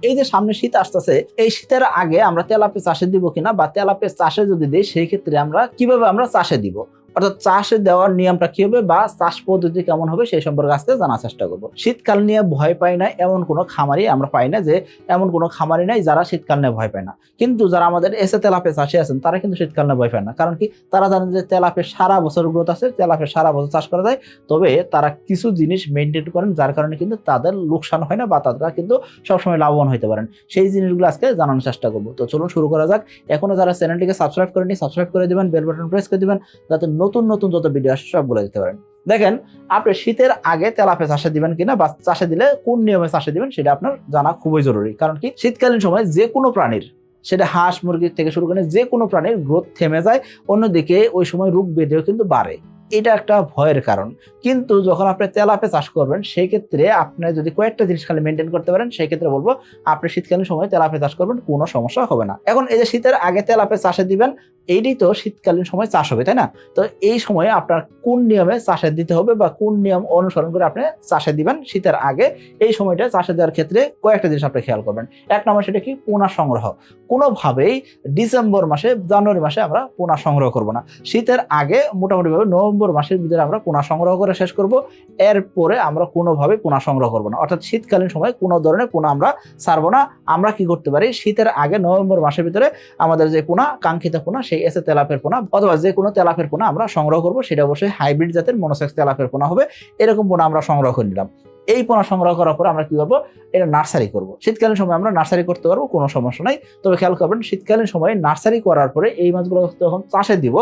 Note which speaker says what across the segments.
Speaker 1: এই যে সামনে শীত আসতেছে, এই শীতের আগে আমরা তেলাপে চাষে দিব কিনা বা তেলাপে চাষে যদি দিই, সেই ক্ষেত্রে আমরা কীভাবে আমরা চাষে দিব? অর্থাৎ চাষে দেওয়ার নিয়মটা কি হবে বা চাষ পদ্ধতি কেমন হবে সেই সম্পর্কে আজকে জানার চেষ্টা করব। শীতকাল নিয়ে ভয় পাই না, এমন কোনো খামারি আমরা পাই না যে এমন কোনো খামারি নাই যারা শীতকাল নিয়ে ভয় পায় না। কিন্তু যারা আমাদের এসে তেলাপে চাষে আছেন, তারা কিন্তু শীতকাল নিয়ে ভয় পায় না। কারণ কি? তারা জানেন যে তেলাপে সারা বছর গ্রোথ আছে তেলাপে সারা বছর চাষ করা যায়। তবে তারা কিছু জিনিস মেনটেন করেন যার কারণে কিন্তু তাদের লোকসান হয় না বা তারা কিন্তু সবসময় লাভবান হইতে পারেন। সেই জিনিসগুলো আজকে জানানোর চেষ্টা করব। তো চলুন শুরু করা যাক। এখনও যারা চ্যানেলটিকে সাবস্ক্রাইব করেনি সাবস্ক্রাইব করে দিবেন বেল বাটন প্রেস করে দিবেন, যাতে নতুন নতুন যত ভিডিও আসে সবগুলো দিতে পারেন। দেখেন, আপনি শীতের আগে তেলাপে চাষে দিবেন কিনা বা চাষে দিলে কোন নিয়মে চাষে দিবেন, সেটা আপনার জানা খুবই জরুরি। কারণ কি? শীতকালীন সময় যে কোনো প্রাণীর, সেটা হাঁস মুরগির থেকে শুরু করে যে কোনো প্রাণীর গ্রোথ থেমে যায়, অন্যদিকে ওই সময় রোগ বেঁধেও কিন্তু বাড়ে। এটা একটা ভয়ের কারণ। কিন্তু যখন আপনি তেলাপে চাষ করবেন সেই ক্ষেত্রে আপনি যদি কয়েকটা জিনিস খালি মেনটেন করতে পারেন সেই ক্ষেত্রে বলব, আপনি শীতকালীন সময় তেলাপে চাষ করবেন, কোনো সমস্যা হবে না। এখন এই যে শীতের আগে তেলাপে চাষে দিবেন এইটাই তো শীতকালীন সময় চাষ হবে, তাই না? তো এই সময়ে আপনার কোন নিয়মে চাষে দিতে হবে বা কোন নিয়ম অনুসরণ করে আপনি চাষে দিবেন শীতের আগে? এই সময়টা চাষে দেওয়ার ক্ষেত্রে কয়েকটা জিনিস আপনি খেয়াল করবেন। এক নম্বর সেটা কি? পোনা সংগ্রহ। কোনোভাবেই ডিসেম্বর মাসে, জানুয়ারি মাসে আমরা পোনা সংগ্রহ করব না। শীতের আগে মোটামুটিভাবে নভেম্বর মাসের ভিতরে আমরা পোনা সংগ্রহ করে শেষ করব। এরপরে আমরা কোনোভাবে পোনা সংগ্রহ করব না। অর্থাৎ শীতকালীন সময় কোনো ধরনের পোনা আমরা ছাড়বো না। আমরা কি করতে পারি? শীতের আগে নভেম্বর মাসের ভিতরে আমাদের যে পোনা, কাঙ্ক্ষিত পোনা, সেই এসে তেলাপের পোনা অথবা যে কোনো তেলাপের পোনা আমরা সংগ্রহ করব, সেটা অবশ্যই হাইব্রিড জাতের মনোসেক্স তেলাপের পোনা হবে। এরকম পোনা আমরা সংগ্রহ করে নিলাম। এই পোনা সংগ্রহ করার পর আমরা কি করব? এটা নার্সারি করব। শীতকালীন সময় আমরা নার্সারি করতে পারব, কোনো সমস্যা নাই। তবে খেয়াল করবেন, শীতকালীন সময়ে নার্সারি করার পরে এই মাছগুলো যখন চাষে দিব,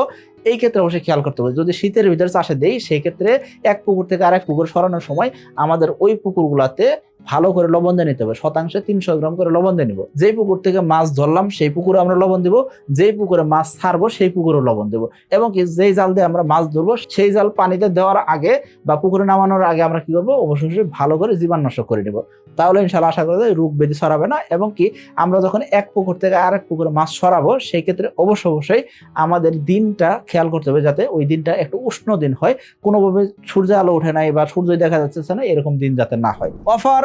Speaker 1: এই ক্ষেত্রে অবশ্যই খেয়াল করতে হবে। যদি শীতের ভিতরে চাষে দেই সেই ক্ষেত্রে এক পুকুর থেকে আরেক পুকুর সরানোর সময় আমাদের ওই পুকুরগুলাতে ভালো করে লবণ দিয়ে নিতে হবে। শতাংশে তিনশো গ্রাম করে লবণ দিয়ে নিব। যেই পুকুর থেকে মাছ ধরলাম, সেই পুকুরে আমরা লবণ দিব। যেই পুকুরে মাছ ছাড়বো, সেই পুকুরে লবণ দেবো। এবং কি যেই জাল দিয়ে আমরা মাছ ধরবো, সেই জাল পানিতে দেওয়ার আগে বা পুকুরে নামানোর আগে আমরা কি করব? অবশ্যই ভালো করে জীবাণুনাশক করে নিব। তাহলে ইনশাল্লাহ আশা করা রোগ ব্যাধি ছড়াবে না এবং কি আমরা যখন এক পুকুর থেকে আরেক পুকুরে মাছ ছড়াবো, সেই ক্ষেত্রে অবশ্য অবশ্যই আমাদের দিনটা খেয়াল করতে হবে যাতে ওই দিনটা একটু উষ্ণ দিন হয়। কোনোভাবে সূর্য আলো ওঠে নাই বা সূর্য দেখা যাচ্ছে না, এরকম দিন যাতে না হয়। অফার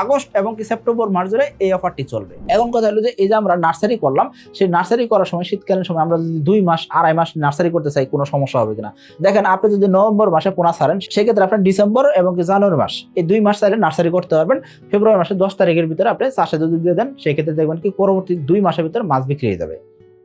Speaker 1: আগস্ট এবং কি সেপ্টেম্বর মাস ধরে এই অফারটি চলবে। এখন কথা হলো যে এই যে আমরা নার্সারি করলাম, সেই নার্সারি করার সময়, শীতকালীন সময় আমরা যদি দুই মাস, আড়াই মাস নার্সারি করতে চাই, কোনো সমস্যা হবে কিনা? দেখেন, আপনি যদি নভেম্বর মাসে পোনা ছাড়েন, সেক্ষেত্রে আপনার ডিসেম্বর এবং কি জানুয়ারি মাস, এই দুই মাস চাইলে নার্সারি করতে পারবেন। ফেব্রুয়ারি মাসে দশ তারিখের ভিতরে আপনি চাষে যদি দিয়ে দেন, সেক্ষেত্রে দেখবেন কি পরবর্তী দুই মাসের ভিতরে মাছ বিক্রি হয়ে যাবে।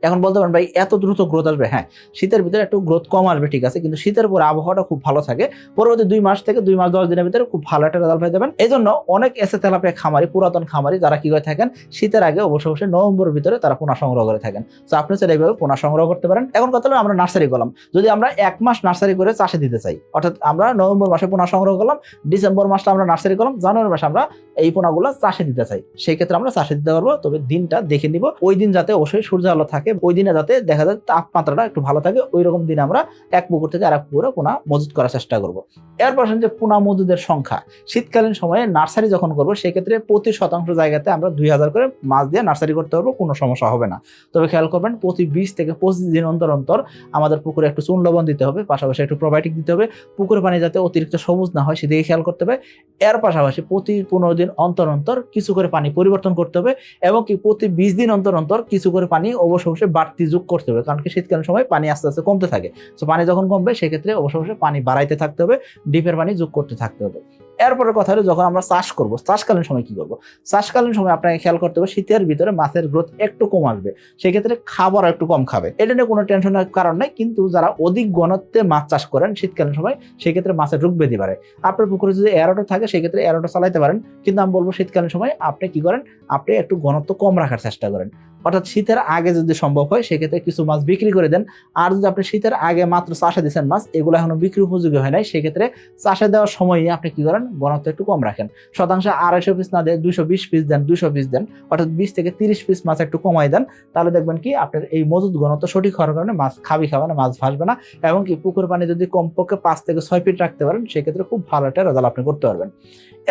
Speaker 1: এখন বলতে পারেন ভাই, এত দ্রুত গ্রোথ আসবে হ্যাঁ শীতের ভিতরে একটু গ্রোথ কম আসবে, ঠিক আছে, কিন্তু শীতের পরে আবহাওয়াটা খুব ভালো থাকে। পরবর্তী দুই মাস থেকে দুই মাস, দশ দিনের ভিতরে খুব ভালো একটা রেজাল্ট পেয়ে যাবেন। এই জন্য অনেক এসে তেলাপিয়া খামারি, পুরাতন খামারি যারা কি করে থাকেন, শীতের আগে অবশ্যই অবশ্যই নভেম্বরের ভিতরে তারা পোনা সংগ্রহ করে থাকেন। তো আপনি চাইলে এইভাবে পোনা সংগ্রহ করতে পারেন। এখন কথা হলো আমরা নার্সারি করলাম। যদি আমরা এক মাস নার্সারি করে চাষে দিতে চাই, অর্থাৎ আমরা নভেম্বর মাসে পোনা সংগ্রহ করলাম, ডিসেম্বর মাসটা আমরা নার্সারি করলাম, জানুয়ারি মাসে আমরা এই পোনাগুলো চাষে দিতে চাই। সেই ক্ষেত্রে আমরা চাষে দিতে পারব, তবে দিনটা দেখে নিব। ওই দিন যাতে অবশ্যই সূর্য আলো থাকে। ওই দিনে যাতে দেখা যায় তাপমাত্রাটা একটু ভালো থাকে ওই রকম দিন আমরা এক পুকুর থেকে আরেক পুকুরে পোনা মজুত করার চেষ্টা করব। এর আসেন যে পোনা মজুদের সংখ্যা। শীতকালীন সময়ে নার্সারি যখন করব, সেক্ষেত্রে প্রতি শতাংশ জায়গাতে আমরা দুই হাজার করে মাছ দিয়ে নার্সারি করতে পারব, কোনো সমস্যা হবে না। তবে খেয়াল করবেন, প্রতি বিশ থেকে পঁচিশ দিন অন্তর অন্তর আমাদের পুকুরে একটু চুন লবণ দিতে হবে, পাশাপাশি একটু প্রোবায়োটিক দিতে হবে। পুকুরে পানি যাতে অতিরিক্ত সবুজ না হয়, সেদিকে খেয়াল করতে হবে। এর পাশাপাশি প্রতি পনেরো দিন অন্তর অন্তর কিছু করে পানি পরিবর্তন করতে হবে এবং কি প্রতি বিশ দিন অন্তর অন্তর কিছু করে পানি অবশ্যই অবশ্যই বাড়তি যোগ করতে হবে। কারণ কি শীতকালীন সময় পানি আস্তে আস্তে কমতে থাকে। সো পানি যখন কমবে, সেক্ষেত্রে অবশ্যই অবশ্যই পানি বাড়াইতে থাকতে হবে, ডিপের পানি যোগ করতে থাকতে হবে। এরপরের কথা হলো যখন আমরা চাষ করব, চাষকালীন সময় কি করব? চাষকালীন সময় আপনাকে খেয়াল করতে হবে, শীতের ভিতরে মাছের গ্রোথ একটু কম আসবে। সেক্ষেত্রে খাবার একটু কম খাবে। এটা নিয়ে কোনো টেনশনের কারণ নাই, কিন্তু যারা অধিক ঘনত্বে মাছ চাষ করেন শীতকালীন সময়, সেক্ষেত্রে মাছের রোগ বেঁধে পারে আপনার পুকুরে যদি এরোটো থাকে, সেক্ষেত্রে এরোটো চালাইতে পারেন। কিন্তু আমি বলব শীতকালীন সময় আপনি কি করেন? আপনি একটু ঘনত্ব কম রাখার চেষ্টা করেন। অর্থাৎ শীতের আগে যদি সম্ভব হয়, সেক্ষেত্রে কিছু মাছ বিক্রি করে দেন। আর যদি আপনি শীতের আগে মাত্র চাষে দিচ্ছেন মাছ, এগুলো এখনও বিক্রি উপযোগী হয় নাই, সেক্ষেত্রে চাষে দেওয়ার সময়ই আপনি কি করেন? ঘনত্ব একটু কম রাখেন। শতাংশে আড়াইশো পিস না দিয়ে দুশো বিশ পিস দেন দুশো পিস দেন, অর্থাৎ বিশ থেকে তিরিশ পিস মাছ একটু কমাই দেন, তাহলে দেখবেন কি আপনার এই মজুদ ঘনত্ব সঠিক হওয়ার কারণে মাছ খাবি খাবে না, মাছ ভাসবে না, এবং কি পুকুর পানি যদি কমপক্ষে পাঁচ থেকে ছয় ফিট রাখতে পারেন, সেক্ষেত্রে খুব ভালো একটা রেজাল্ট আপনি করতে পারবেন।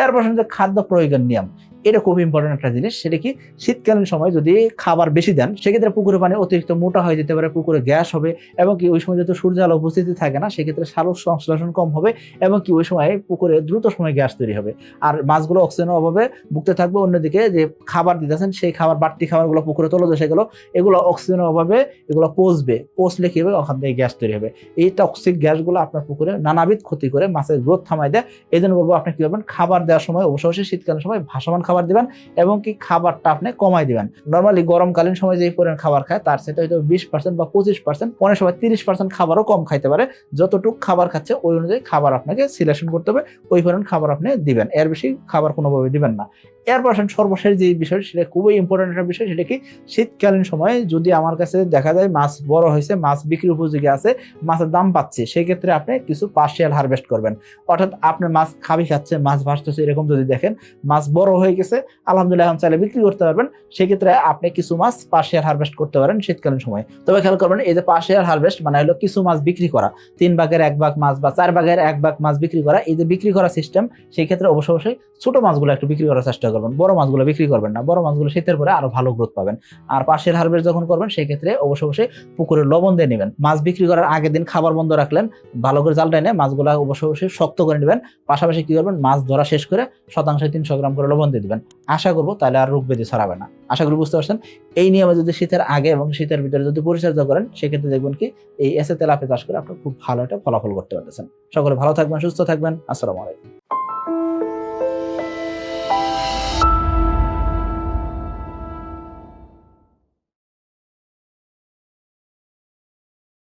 Speaker 1: এরপর যে খাদ্য প্রয়োগের নিয়ম, এটা খুব ইম্পর্টেন্ট একটা জিনিস, সেটা কি শীতকালীন সময় যদি খাবার বেশি দেন, সেক্ষেত্রে পুকুরে পানি অতিরিক্ত মোটা হয়ে যেতে পারে, পুকুরে গ্যাস হবে, এবং কি ওই সময় যেহেতু সূর্য আলো উপস্থিতি থাকে না, সেক্ষেত্রে সালোক সংশ্লেষণ কম হবে, এবং কি ওই সময় পুকুরে দ্রুত সময় গ্যাস তৈরি হবে। আর মাছগুলো অক্সিজেনের অভাবে ভুগতে থাকবে, অন্যদিকে যে খাবার দিতেছেন, সেই খাবার, বাড়তি খাবারগুলো পুকুরে তোলা যায়, সেগুলো, এগুলো অক্সিজেনের অভাবে এগুলো পচবে, পচলে কি হবে? ওখান থেকে গ্যাস তৈরি হবে। এই টক্সিক গ্যাসগুলো আপনার পুকুরে নানাবিধ ক্ষতি করে মাছের গ্রোথ থামাই দেয়। এই জন্য বলব আপনি কী করবেন? খাবার দেওয়ার সময় অবশ্যই শীতকালীন সময় ভাসমান খাবার দিবেন এবং কি খাবারটা আপনি কমাই দিবেন। নর্মালি গরমকালীন সময় যে পরিমাণ খাবার খায়, তার সেটা হয়তো বিশ পার্সেন্ট বা পঁচিশ পার্সেন্ট অনেক সময় তিরিশ পার্সেন্ট খাবারও কম খাইতে পারে। যতটুকু খাবার খাচ্ছে, ওই অনুযায়ী খাবার আপনাকে সিলেকশন করতে হবে। ওই পরিমাণ খাবার আপনি দিবেন। এর বেশি খাবার কোনোভাবে দিবেন না। এরপর আসেন সর্বশেষ যে বিষয়, সেটা খুবই ইম্পর্টেন্ট একটা বিষয়, সেটা কি? শীতকালীন সময়ে যদি আমার কাছে দেখা যায় মাছ বড় হয়েছে, মাছ বিক্রি উপযোগী আছে, মাছের দাম পাচ্ছে সেই ক্ষেত্রে আপনি কিছু পার্শিয়াল হারভেস্ট করবেন। অর্থাৎ আপনার মাছ খাবি খাচ্ছে, মাছ ভাসতেছে, এরকম যদি দেখেন, মাছ বড় হয়ে গেছে, আলহামদুলিল্লাহ এখন চাইলে বিক্রি করতে পারবেন, সেক্ষেত্রে আপনি কিছু মাছ পার্শিয়াল হারভেস্ট করতে পারেন শীতকালীন সময়। তবে খেয়াল করবেন, এই যে পার্শিয়াল হারভেস্ট মানে হলো কিছু মাছ বিক্রি করা, তিন ভাগের এক ভাগ মাছ বা চার ভাগের এক ভাগ মাছ বিক্রি করা, এই যে বিক্রি করা সিস্টেম সেই ক্ষেত্রে অবশ্যই অবশ্যই ছোট মাছগুলো একটু বিক্রি করার চেষ্টা করবেন, বড় মাছগুলো বিক্রি করবেন না। বড় মাছগুলো শীতের পরে আরও ভালো গ্রোথ পাবেন। আর পার্শিয়াল হারভেস্ট যখন করবেন সেই ক্ষেত্রে অবশ্যই অবশ্যই পুকুরে লবণ দিয়ে নেবেন। মাছ বিক্রি করার আগের দিন খাবার বন্ধ রাখলেন, ভালো করে জালটা এনে মাছগুলো অবশ্যই অবশ্যই শক্ত করে নেবেন। পাশাপাশি কি করবেন, মাছ ধরা শেষ করে শতাংশে তিনশো গ্রাম করে লবণ দিয়ে দিবেন। আশা করব তাহলে আর রোগ ব্যাধি ছড়াবে না। আশা করি বুঝতে পারছেন? এই নিয়মে যদি শীতের আগে এবং শীতের ভিতরে যদি পরিচর্যা করেন, সেক্ষেত্রে দেখবেন কি, এই এসে তেলাপে চাষ করে আপনি খুব ভালো একটা ফলাফল করতে পারতেছেন। সকলে ভালো থাকবেন, সুস্থ থাকবেন। আসসালামু আলাইকুম।